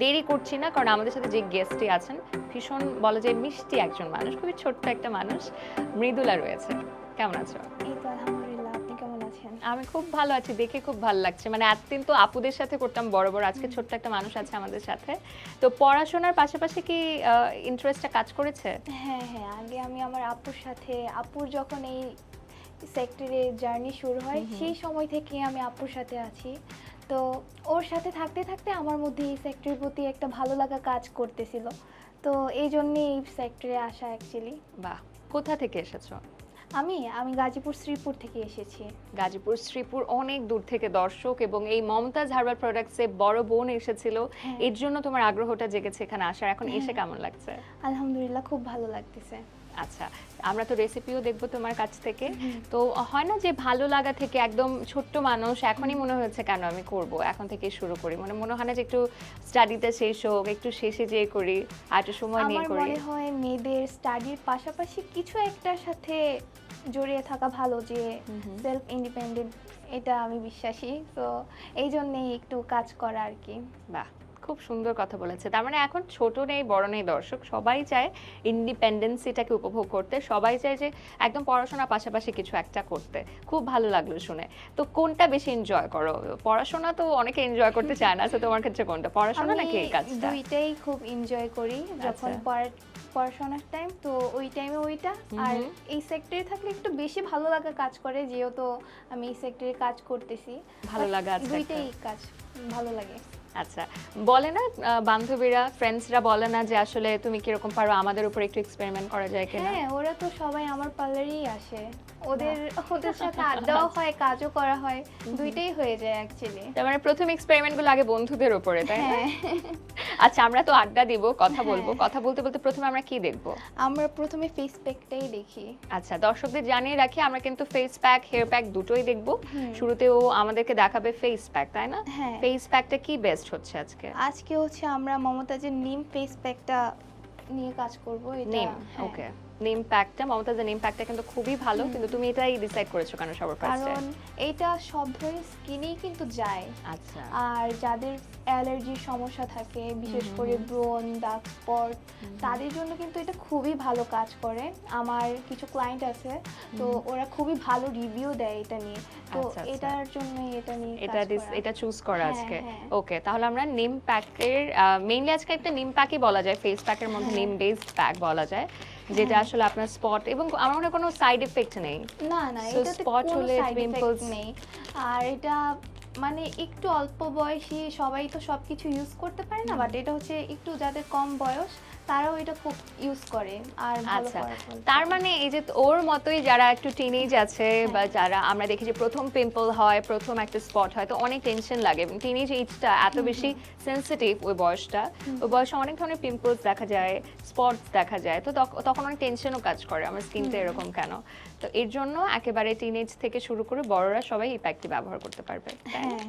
দেরি করছি না কারণ আমাদের সাথে যে গেস্টটি আছেন ভীষণ বলা যায় মিষ্টি একজন মানুষ খুবই ছোট্ট একটা মানুষ মৃদুলা রয়েছে। কেমন আছো? এই তো আলহামদুলিল্লাহ আপনি কেমন আছেন? আমি খুব ভালো আছি দেখে খুব ভালো লাগছে। মানে এতদিন তো আপুদের সাথে করতাম বড় বড় আজকে ছোট্ট একটা মানুষ আছে আমাদের সাথে। তো পড়াশোনার পাশাপাশি কি ইন্টারেস্টটা কাজ করেছে? হ্যাঁ হ্যাঁ আগে আমি আমার আপুর সাথে আপুর যখন এই সেক্টরে জার্নি শুরু হয় সেই সময় থেকে আমি আপুর সাথে আছি। তো ওর সাথে থাকতে থাকতে আমার মধ্যে এই সেক্টরের প্রতি একটা ভালো লাগা কাজ করতেছিল। তো এই জন্যই এই সেক্টরে আসা অ্যাকচুয়ালি বাহ কোথা থেকে এসেছ? আমি আমি গাজীপুর শ্রীপুর থেকে এসেছি। গাজীপুর শ্রীপুর অনেক দূর থেকে দর্শক এবং এই মমতাজ হার্বাল প্রোডাক্টসে বড় বোন এসেছিল। হ্যাঁ। এর জন্য তোমার আগ্রহটা জেগেছে এখানে আসার। এখন এসে কেমন লাগছে? আলহামদুলিল্লাহ খুব ভালো লাগতেছে। আচ্ছা আমরা তো রেসিপিও দেখব তোমার কাছ থেকে। তো হয় না যে ভালো লাগা থেকে একদম ছোট্ট মানুষ এখনই মনে হয়েছে কেন আমি করব? এখন থেকে শুরু করি। মানে মনে হয় না যে একটু স্টাডিতে শেষ হোক একটু শেষে যেয়ে করি আর একটু সময় নিয়ে আমার করি। মনে হয় মেয়েদের স্টাডির পাশাপাশি কিছু একটার সাথে জড়িয়ে থাকা ভালো যে সেলফ ইন্ডিপেন্ডেন্ট এটা আমি বিশ্বাসী। তো এই জন্যেই একটু কাজ করা আর কি। বাহ! খুব সুন্দর কথা বলেছে। তার মানে এখন ছোট নেই বড় নেই দর্শক। সবাই চায় ইন্ডিপেন্ডেন্সিটাকে উপভোগ করতে। সবাই চায় যে একদম পড়াশোনার পাশাপাশি কিছু একটা করতে। খুব ভালো লাগল শুনে। তো কোনটা বেশি এনজয় করো? পড়াশোনা তো অনেকে এনজয় করতে চায় না। তো তোমার ক্ষেত্রে কোনটা? পড়াশোনা নাকি এই কাজটা? দুইটাই খুব এনজয় করি। যখন আচ্ছা। পড়াশোনার টাইম তো ওই টাইমে ওইটা। আর এই সেক্টরে থাকলে একটু বেশি ভালো লাগা কাজ করে। যেহেতু আমি এই সেক্টরে কাজ করতেছি। ভালো লাগা দুইটাই কাজ ভালো লাগে। আচ্ছা বলে না বান্ধবীরা ফ্রেন্ডসরা বলে না যে আসলে তুমি কীরকম পারো আমাদের উপর একটু এক্সপেরিমেন্ট করা যায় কিনা? হ্যাঁ ওরা তো সবাই আমার পার্লারেই আসে। ওদের ওদের সাথে আড্ডাও হয় কাজও করা হয় দুইটাই হয়ে যায় অ্যাকচুয়ালি তার মানে প্রথম এক্সপেরিমেন্টগুলো আগে বন্ধুদের উপরে তাই না? হ্যাঁ। আচ্ছা আমরা তো আড্ডা দিব কথা বলব হ্যাঁ। কথা বলতে বলতে প্রথমে আমরা কি দেখব? আমরা প্রথমে ফেস প্যাকটাই দেখি। আচ্ছা দর্শকদের জানিয়ে রাখি আমরা কিন্তু ফেস প্যাক হেয়ার প্যাক দুটোই দেখব। শুরুতে শুরুতেও আমাদেরকে দেখাবে ফেস প্যাক তাই না? ফেস প্যাকটা কি বেস্ট হচ্ছে আজকে? আজকে হচ্ছে আমরা মমতাজের নিম ফেস প্যাকটা নিয়ে কাজ করব এটা নিম। ওকে নিম প্যাকটা মমতাজের নিম প্যাকটা কিন্তু খুবই ভালো কিন্তু তুমি এটাই ডিসাইড করেছ কেন সবার ফার্স্টে কারণ এইটা সব ধরনের স্কিনেই কিন্তু যায়। আচ্ছা। আর যাদের অ্যালার্জির সমস্যা থাকে বিশেষ করে ব্রন ডার্ক স্পট তাদের জন্য কিন্তু এটা খুবই ভালো কাজ করে। আমার কিছু ক্লায়েন্ট আছে তো ওরা খুবই ভালো রিভিউ দেয় এটা নিয়ে। তো আচ্ছা, আচ্ছা। এটার জন্য এটা নিয়ে এটা। এটা চুজ করা হ্যাঁ, আজকে। হ্যাঁ। ওকে তাহলে আমরা নিম প্যাকের মেইনলি আজকে একটা নিম প্যাকই বলা যায় ফেস প্যাকের মধ্যে হ্যাঁ। নিম বেসড প্যাক বলা যায়। যেটা আসলে আপনার স্পট এবং আমার মনে হয় কোনো সাইড এফেক্ট নেই। না না এটা স্পট হলে, পিম্পলস নেই। আর এটা মানে একটু অল্প বয়সী সবাই তো সবকিছু ইউজ করতে পারে না বাট এটা হচ্ছে একটু যাদের কম বয়স তারাও এটা খুব ইউজ করে আর আচ্ছা তার মানে এই যে ওর মতোই যারা একটু টিনেজ আছে হ্যাঁ। বা যারা আমরা দেখি যে প্রথম পিম্পল হয় প্রথম একটা স্পট হয় তো অনেক টেনশন লাগে। এবং টিনেজ এইজটা এত বেশি সেন্সিটিভ ওই বয়সটা। ওই বয়সে অনেক ধরনের পিম্পলস দেখা যায় স্পটস দেখা যায়। তো তখন অনেক টেনশনও কাজ করে আমার স্কিনটা এরকম কেন? তো এর জন্য একেবারে টিনেজ থেকে শুরু করে বড়রা সবাই এই প্যাকটি ব্যবহার করতে পারবে। হ্যাঁ।